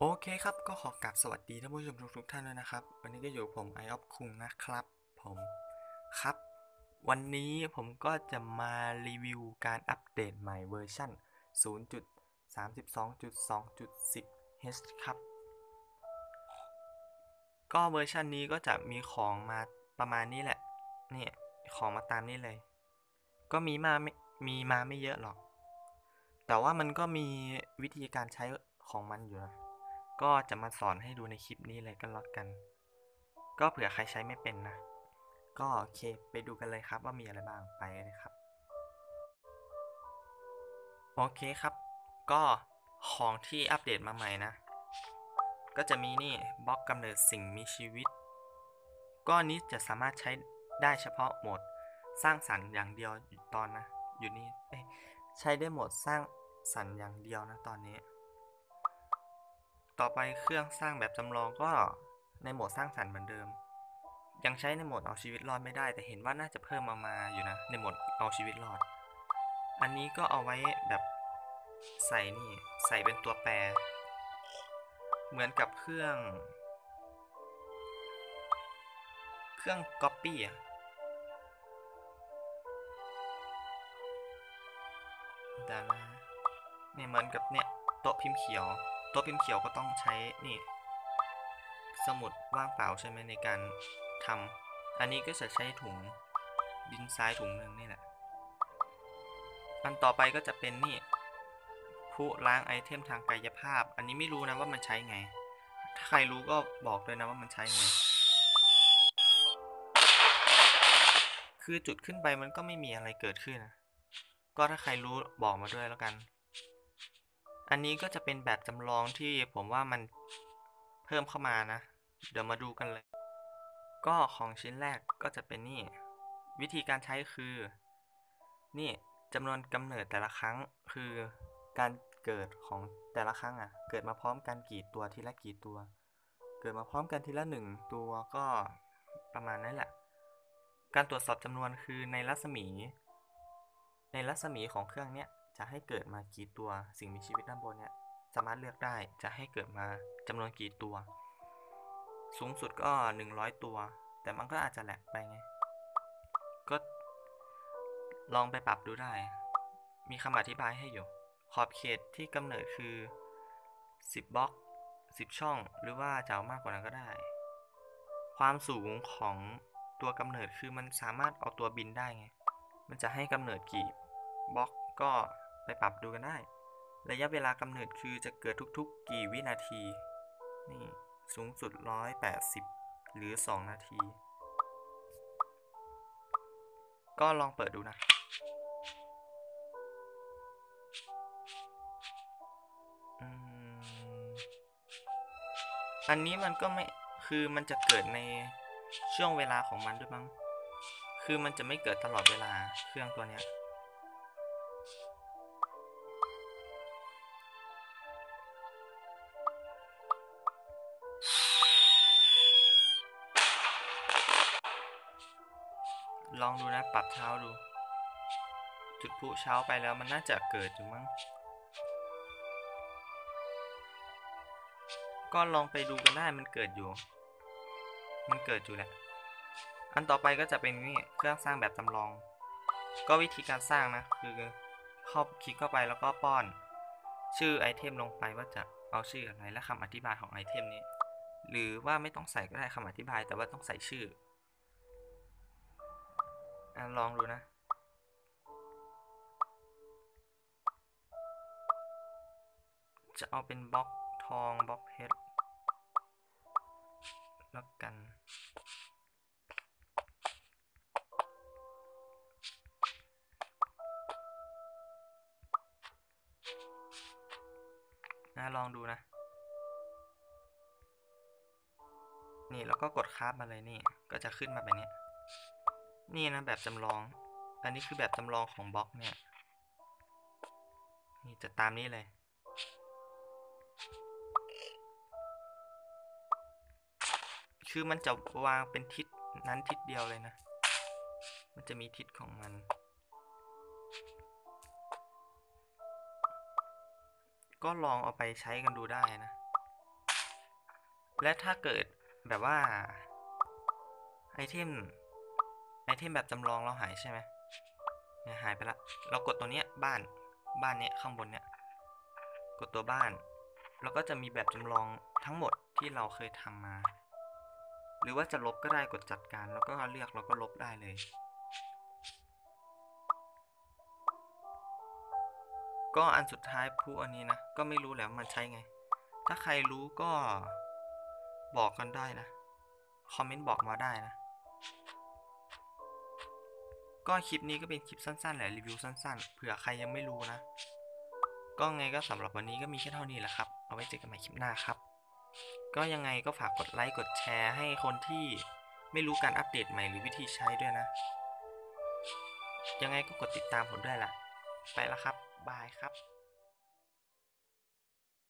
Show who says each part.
Speaker 1: โอเคครับก็ขอกราบสวัสดีท่านผู้ชมทุกท่านด้วยนะครับ วันนี้ก็อยู่ผมไอออฟคุงนะครับ ผมครับ วันนี้ผมก็จะมารีวิวการอัปเดตใหม่เวอร์ชัน0.32.2.10 H ครับ ก็เวอร์ชันนี้ก็จะมีของมาประมาณนี้แหละเนี่ยของมาตามนี้เลย ก็มีมาไม่มีมาไม่เยอะหรอก แต่ว่ามันก็มีวิธีการใช้ของมันอยู่นะ ก็จะมาสอนให้ดูในคลิปนี้เลยก็แล้วกัน ก็เผื่อใครใช้ไม่เป็นนะ ก็โอเคไปดูกันเลยครับว่ามีอะไรบ้างไปเลยครับ โอเคครับ ก็ของที่อัปเดตมาใหม่นะ ก็จะมีนี่บล็อกกำเนิดสิ่งมีชีวิตก็นี้จะสามารถใช้ได้เฉพาะโหมดสร้างสรรค์อย่างเดียวตอนนะ อยู่นี่ใช้ได้โหมดสร้างสรรค์อย่างเดียวนะตอนนี้ ต่อไปเครื่องสร้างแบบจำลองก็ในโหมดสร้างสรรค์เหมือนเดิม ยังใช้ในโหมดเอาชีวิตรอดไม่ได้ แต่เห็นว่าน่าจะเพิ่มมามาอยู่นะ ในโหมดเอาชีวิตรอด อันนี้ก็เอาไว้แบบใส่นี่ใส่เป็นตัวแปร เหมือนกับเครื่อง เครื่อง Copy อะเดี๋ยวนะเนี่ยเหมือนกับเนี่ยโต๊ะพิมพ์เขียว ต๊ะพิมพ์เขียวก็ต้องใช้นี่สมุดว่างเปล่าใช่ไหมในการทำอันนี้ก็จะใช้ถุงดินทรายถุงหนึ่งนี่แหละอันต่อไปก็จะเป็นนี่ผู้ล้างไอเทมทางกายภาพ อันนี้ไม่รู้นะว่ามันใช้ไง ถ้าใครรู้ก็บอกด้วยนะว่ามันใช้ไง คือจุดขึ้นไปมันก็ไม่มีอะไรเกิดขึ้นนะก็ถ้าใครรู้บอกมาด้วยแล้วกัน อันนี้ก็จะเป็นแบบจำลองที่ผมว่ามันเพิ่มเข้ามานะ เดี๋ยวมาดูกันเลย ก็ของชิ้นแรกก็จะเป็นนี่ วิธีการใช้คือ นี่จำนวนกำเนิดแต่ละครั้งคือการเกิดของแต่ละครั้งอะ เกิดมาพร้อมกันกี่ตัวทีละกี่ตัว เกิดมาพร้อมกันทีละหนึ่งตัวก็ประมาณนั้นแหละ การตรวจสอบจำนวนคือในรัศมี ในรัศมีของเครื่องเนี้ย จะให้เกิดมากี่ตัว สิ่งมีชีวิตด้านบนเนี้ยสามารถเลือกได้จะให้เกิดมาจำนวนกี่ตัว สูงสุดก็ 100 ตัว แต่มันก็อาจจะแหลกไปไง ก็ลองไปปรับดูได้ มีคำอธิบายให้อยู่ ขอบเขตที่กำเนิดคือ 10บล็อก 10 ช่อง หรือว่าจะเอามากกว่านั้นก็ได้ ความสูงของตัวกำเนิดคือมันสามารถเอาตัวบินได้ไง มันจะให้กำเนิดกี่บล็อกก็ ไปปรับดูกันได้ ระยะเวลากำเนิดคือจะเกิดทุกๆ กี่วินาที นี่สูงสุด 180 หรือ 2 นาที ก็ลองเปิดดูนะอันนี้มันก็ไม่ คือมันจะเกิดในช่วงเวลาของมันด้วยมั้ง คือมันจะไม่เกิดตลอดเวลาเครื่องตัวเนี้ย ลองดูนะ ปรับเช้าดู จุดพลุเช้าไปแล้วมันน่าจะเกิดอยู่มั้ง ก็ลองไปดูกันได้มันเกิดอยู่ มันเกิดอยู่แหละ อันต่อไปก็จะเป็นนี่เครื่องสร้างแบบจำลอง ก็วิธีการสร้างนะ คือเข้าคลิกเข้าไปแล้วก็ป้อน ชื่อไอเทมลงไปว่าจะเอาชื่ออะไรและคำอธิบายของไอเทมนี้ หรือว่าไม่ต้องใส่ก็ได้คำอธิบายแต่ว่าต้องใส่ชื่อ อะลองดูนะ จะเอาเป็นบล็อกทองบล็อกเพชรแล้วกันนะลองดูนะ นี่แล้วก็กดคราฟมาเลยนี่ ก็จะขึ้นมาแบบนี้ นี่นะแบบจำลอง อันนี้คือแบบจำลองของบล็อกเนี่ย นี่จะตามนี้เลย คือมันจะวางเป็นทิศนั้นทิศเดียวเลยนะ มันจะมีทิศของมัน ก็ลองเอาไปใช้กันดูได้นะ และถ้าเกิดแบบว่า ไอเทม ไอเทมแบบจำลองเราหายใช่ไหมเนี่ยหายไปละ เรากดตัวเนี้ยบ้าน บ้านเนี้ยข้างบนเนี้ย กดตัวบ้าน แล้วก็จะมีแบบจำลองทั้งหมดที่เราเคยทำมา หรือว่าจะลบก็ได้กดจัดการ แล้วก็เลือกแล้วก็ลบได้เลย ก็อันสุดท้ายพูอันนี้นะ ก็ไม่รู้แล้วมันใช้ไง ถ้าใครรู้ก็บอกกันได้นะ คอมเมนต์บอกมาได้นะ ก็คลิปนี้ก็เป็นคลิปสั้นๆแหละรีวิวสั้น ๆ เผื่อใครยังไม่รู้นะ ก็ไงก็สำหรับวันนี้ก็มีแค่เท่านี้แหละครับ เอาไว้เจอกันใหม่คลิปหน้าครับ ก็ยังไงก็ฝากกดไลค์กดแชร์ให้คนที่ไม่รู้การอัปเดตใหม่หรือวิธีใช้ด้วยนะ ยังไงก็กดติดตามผมด้วยล่ะ ไปละครับ บายครับ